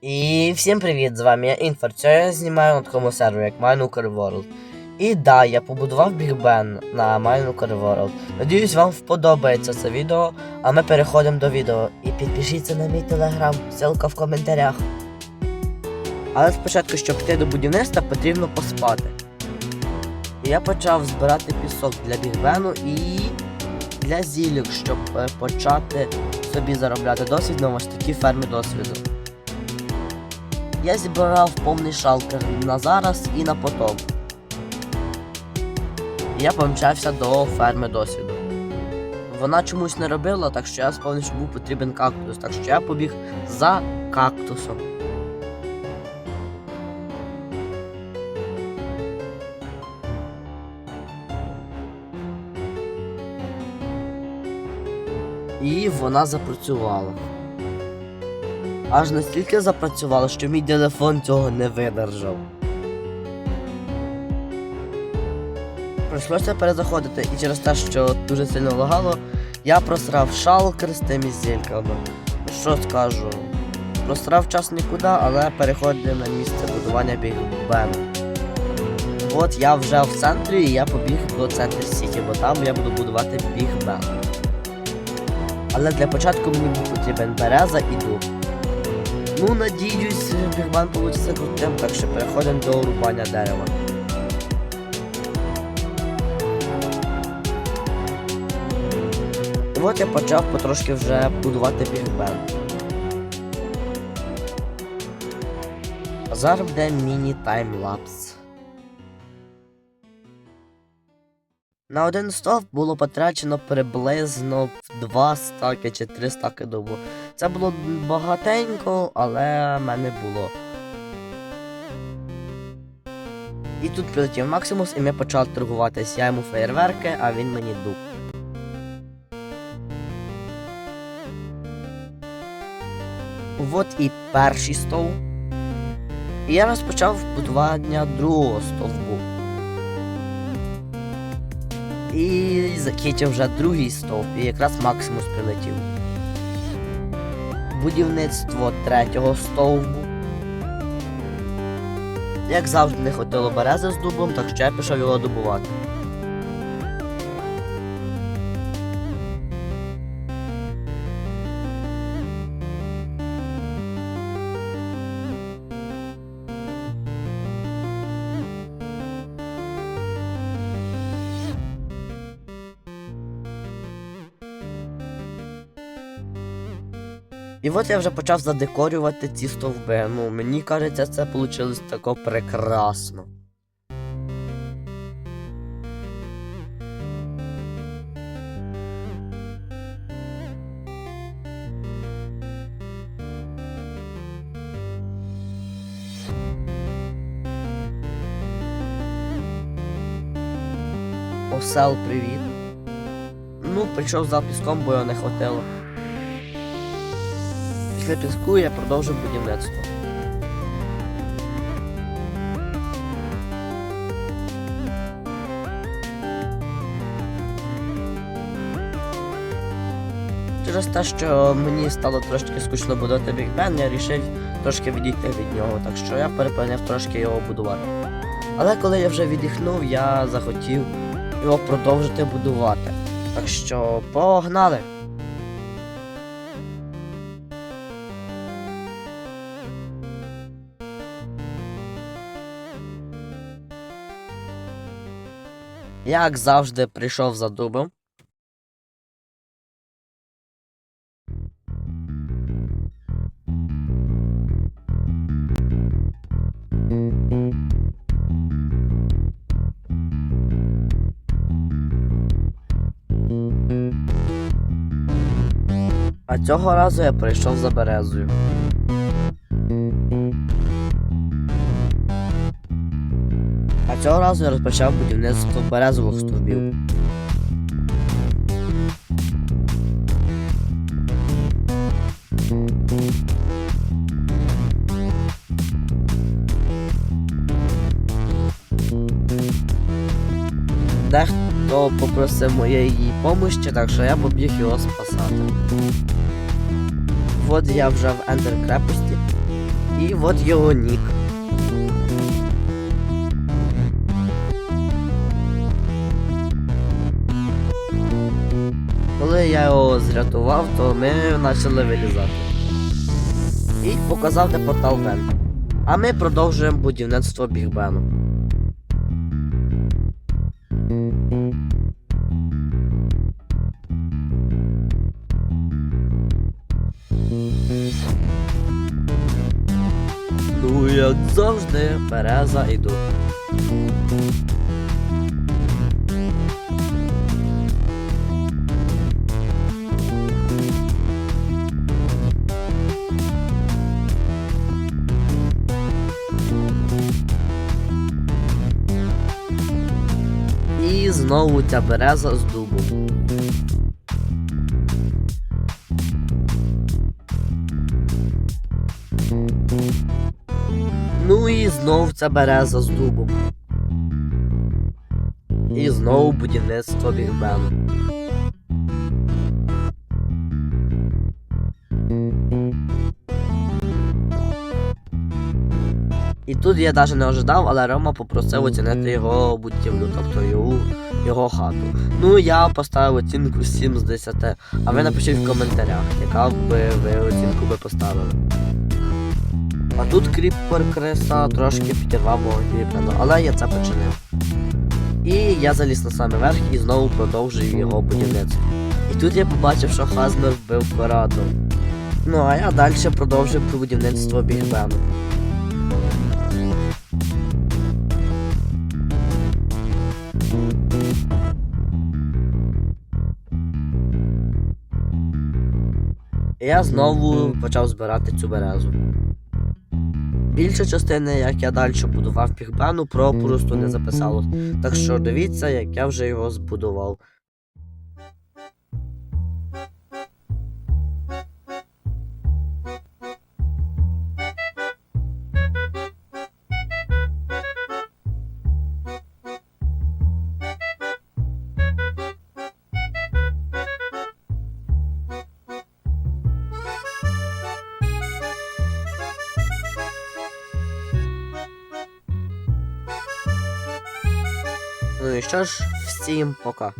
І всім привіт! З вами я Інфер. Це я знімаю на такому сервері, як Minecraft World. І да, я побудував Ben на Minecraft World. Надіюсь, вам сподобається це відео, а ми переходимо до відео. І підпишіться на мій телеграм, ссылка в коментарях. Але спочатку, щоб піти до будівництва, потрібно поспати. І я почав збирати пісок для бігбену і для зілік, щоб е, почати собі заробляти досвід на ось такі фермі досвіду. Я зібрав повний шалкер на зараз і на потом. Я помчався до ферми досвіду. Вона чомусь не робила, так що я сповнив, що був потрібен кактус, так що я побіг за кактусом. І вона запрацювала. Аж настільки запрацювала, що мій телефон цього не видержав. Прийшлося перезаходити, і через те, що дуже сильно лагало, я просрав шалкер з тими зільками. Що скажу? Просрав час нікуди, але переходимо на місце будування Біг Бену. От я вже в центрі і я побіг до центру Сіті, бо там я буду будувати Біг Бен. Але для початку мені потрібен береза і дуб. Ну, надіюсь, бігбан вийде крутим, так що переходимо до рубання дерева. І от я почав потрошки вже будувати бігбен. А зараз буде міні-таймлапс. На один стовп було потрачено приблизно в 2 стаки чи 3 стаки добу. Це було багатенько, але мене було. І тут прилетів Максимус, і ми почали торгуватись. Я йому феєрверки, а він мені дуб. От і перший стовп. І я розпочав будування другого стовбу. І закінчив вже другий стовп, і якраз Максимус прилетів. Будівництво третього стовбу. Як завжди не хотіло берези з дубом, так я пішов його добувати. І от я вже почав задекорювати ці стовби. Ну, мені кажеться, це вийшло тако прекрасно. Осел, привіт. Ну, прийшов за піском, бо його не хватило. Після піску я продовжив будівництво. Через те, що мені стало трошки скучно будувати Big Ben, я вирішив трошки відійти від нього, так що я перепиняв трошки його будувати. Але коли я вже віддихнув, я захотів його продовжити будувати. Так що погнали! Як завжди, прийшов за дубом. А цього разу я прийшов за березою. А цього разу я розпочав будівництво березових стовбів. Дехто попросив моєї помощі, так що я побіг його спасати. От я вже в Ендер крепості. І от його нік. Я його зрятував, то ми почали вилізати. І показав, де Бен. А ми продовжуємо будівництво Бігбену. Ну, як завжди, береза іду. І знову ця береза з дубу. Ну і знов ця береза з дубом. І знову будівництво Бігбену. І тут я навіть не ожидав, але Рома попросив оцінити його будівлю, тобто його, його хату. Ну я поставив оцінку 7 з 10, а ви напишіть в коментарях, яка б ви оцінку би поставили. А тут кріпер креса трошки підірвав кріплено, але я це починив. І я заліз на самий верх і знову продовжую його будівництво. І тут я побачив, що Хазмер вбив Корадо. Ну а я далі продовжую будівництво Бігбену. І я знову почав збирати цю березу. Більша частина, як я далі будував пігбану, про просто не записалось. Так що дивіться, як я вже його збудував. І що ж, всім пока.